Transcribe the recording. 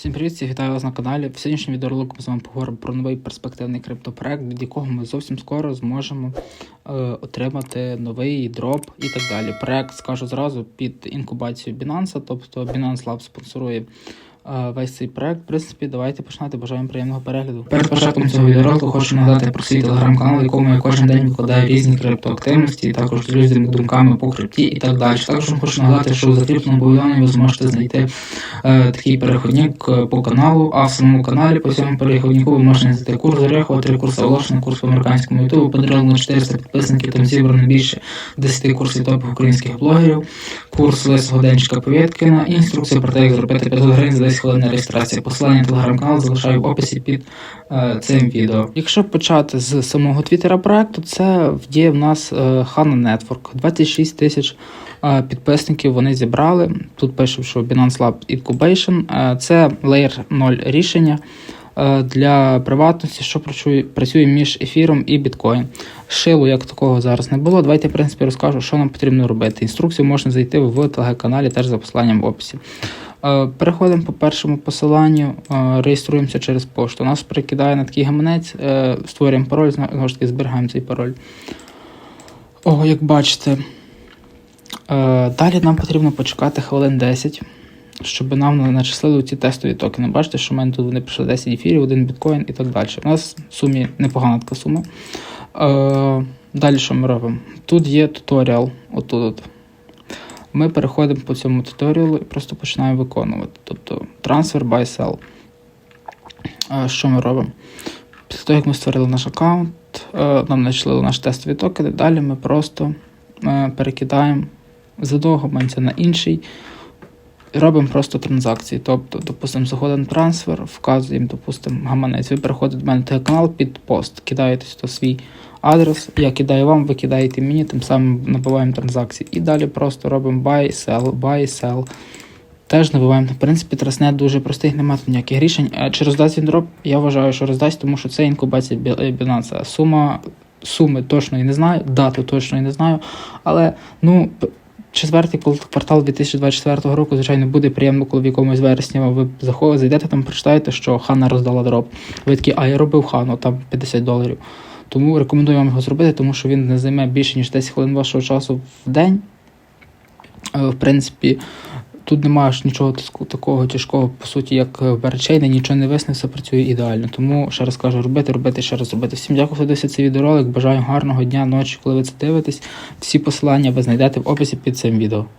Всім привіт, всіх вітаю вас на каналі. В сьогоднішньому відеоролику ми з вами поговоримо про новий перспективний криптопроект, від якого ми зовсім скоро зможемо е, отримати новий дроп і так далі. Проект, скажу зразу, під інкубацію Binance, тобто Binance Lab спонсорує весь цей проект. В принципі, давайте починати. Бажаємо приємного перегляду. Перед початком цього відеоролику хочу нагадати про свій телеграм-канал, якому я кожен день викладаю різні криптоактивності, також з різними думками по крипті і так далі. Також хочу нагадати, що у закріпленому повідомленні ви зможете знайти е, такий переходник е, по каналу, а в самому каналі по цьому переходнику ви можете знайти курс Орехова, три курси оголошення, курс по американському ютубу, на 400 підписників, там зібрано більше 10 курсів топових українських блогерів, курс Лисого Денчика Повєткіна, інструкція про те, як зробити 500 гривень за 10 хвилин на реєстрації. Посилання на телеграм-канал залишаю в описі під е, цим відео. Якщо почати з самого твіттера проекту, це в в нас е, Hana Network. 26 тисяч е, підписників вони зібрали. Тут пише, що Binance Lab Incubation. Е, Це Layer 0 рішення е, для приватності, що працює, між ефіром і біткоін. Шилу як такого зараз не було. Давайте, в принципі, розкажу, що нам потрібно робити. Інструкцію можна знайти в телеграм-каналі, теж за посиланням в описі. Е, Переходимо по першому посиланню, е, реєструємося через пошту. Нас перекидає на такий гаманець, е, створюємо пароль, знову ж таки зберігаємо цей пароль. О, як бачите, Далі нам потрібно почекати хвилин 10, щоб нам начислили ці тестові токени. Бачите, що в мене тут вони прийшли 10 ефірів, 1 біткоін і так далі. У нас в сумі непогана така сума. Далі що ми робимо? Тут є туторіал. Отут. от. Ми переходимо по цьому туторіалу і просто починаємо виконувати. Тобто трансфер buy sell. Що ми робимо? Після того, як ми створили наш аккаунт, е, нам знайшли наші тестові токени, далі ми просто е, перекидаємо з одного гаманця на інший. Робимо просто транзакції. Тобто, допустимо, заходимо трансфер, вказуємо, допустимо, гаманець. Ви переходите до мене на телеканал під пост, кидаєте сюди свій адрес, я кидаю вам, ви кидаєте мені, тим самим набиваємо транзакції. І далі просто робимо buy, sell, buy, sell. Теж набиваємо. В принципі, трасне дуже простих, немає ніяких рішень. Е, Чи роздасть він дроп? Я вважаю, що роздасть, тому що це інкубація е, Binance. Сума суми точно і не знаю, дату точно і не знаю. Але ну. Четвертий квартал 2024 року, звичайно, буде приємно, коли в якомусь вересні ви заходите, зайдете там, прочитаєте, що Хана роздала дроп. Ви такі, а я робив Хану, там 50 доларів. Тому рекомендую вам його зробити, тому що він не займе більше, ніж 10 хвилин вашого часу в день. Е, В принципі, тут немає нічого такого тяжкого, по суті, як в Берчейні, нічого не висне, все працює ідеально. Тому ще раз кажу, робити, робити, ще раз робити. Всім дякую, хто дивився цей відеоролик. Бажаю гарного дня, ночі, коли ви це дивитесь. Всі посилання ви знайдете в описі під цим відео.